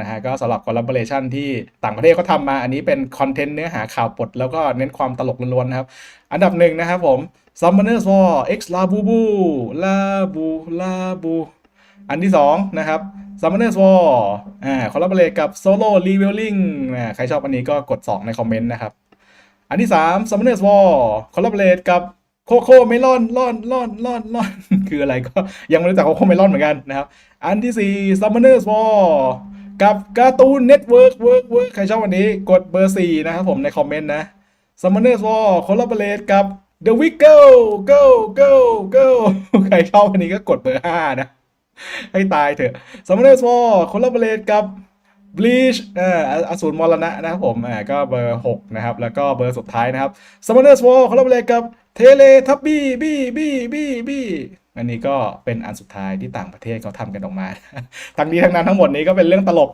นะฮะก็สำหรับ collaboration ที่ต่างประเทศเขาทำมาอันนี้เป็นคอนเทนต์เนื้อหาข่าวปลดแล้วก็เน้นความตลกล้วนๆนะครับ อันดับหนึ่งนะครับผม Summoners War X Labubu Labu Labu อันที่สองนะครับ Summoners War อ่า collaborate กับ Solo Leveling อ่าใครชอบอันนี้ก็กด 2 ในคอมเมนต์นะครับ อันที่ 3 Summoners War collaborate กับโคโค่เมลอนลอนลอนลอนลอนคืออะไรก็ยังไม่รู้จักโคโค่เมลอนเหมือนกันนะครับ อันที่ 4 Summoners War กับการ์ตูนเน็ตเวิร์กเวิร์กเวิร์กใครชอบวันนี้กดเบอร์ 4 นะครับผมในคอมเมนต์นะ Summoners War collaborate กับ The Wiggle Go Go Go ใครชอบวันนี้ก็กดเบอร์ 5 นะ ให้ตายเถอะ Summoners War collaborate กับ Bleach เอ่ออสูรมรณะนะครับผมอ่าก็เบอร์ 6 นะครับ แล้วก็เบอร์สุดท้ายนะครับ Summoners War collaborate กับ Teletubby บี้บี้บี้บี้ อันนี้ก็เป็นอันสุดท้ายที่ต่างประเทศเขาทำกันออกมา ทั้งนี้ทั้งนั้นทั้งหมดนี้ก็เป็นเรื่องตลก